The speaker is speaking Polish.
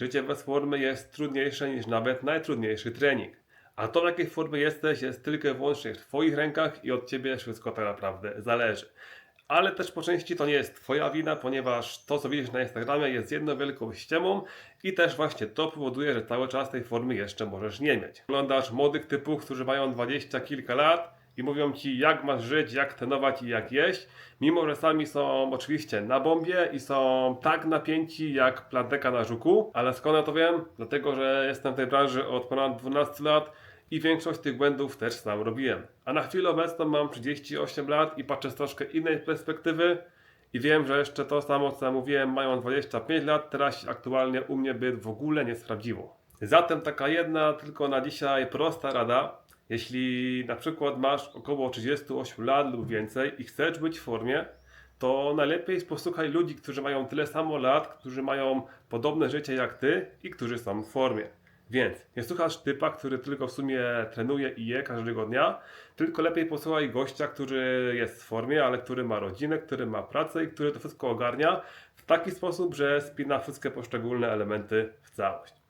Życie bez formy jest trudniejsze niż nawet najtrudniejszy trening. A to, w jakiej formie jesteś, jest tylko i wyłącznie w Twoich rękach i od Ciebie wszystko tak naprawdę zależy. Ale też po części to nie jest Twoja wina, ponieważ to, co widzisz na Instagramie, jest jedną wielką ściemą i też właśnie to powoduje, że cały czas tej formy jeszcze możesz nie mieć. Oglądasz młodych typów, którzy mają dwadzieścia kilka lat i mówią Ci, jak masz żyć, jak trenować i jak jeść, mimo że sami są oczywiście na bombie i są tak napięci jak planteka na żuku. Ale skąd ja to wiem? Dlatego, że jestem w tej branży od ponad 12 lat i większość tych błędów też sam robiłem. A na chwilę obecną mam 38 lat i patrzę z troszkę innej perspektywy i wiem, że jeszcze to samo co mówiłem mają 25 lat, teraz aktualnie u mnie by w ogóle nie sprawdziło. Zatem taka jedna tylko na dzisiaj prosta rada. Jeśli na przykład masz około 38 lat lub więcej i chcesz być w formie, to najlepiej posłuchaj ludzi, którzy mają tyle samo lat, którzy mają podobne życie jak ty i którzy są w formie. Więc nie słuchasz typa, który tylko w sumie trenuje i je każdego dnia, tylko lepiej posłuchaj gościa, który jest w formie, ale który ma rodzinę, który ma pracę i który to wszystko ogarnia w taki sposób, że spina wszystkie poszczególne elementy w całość.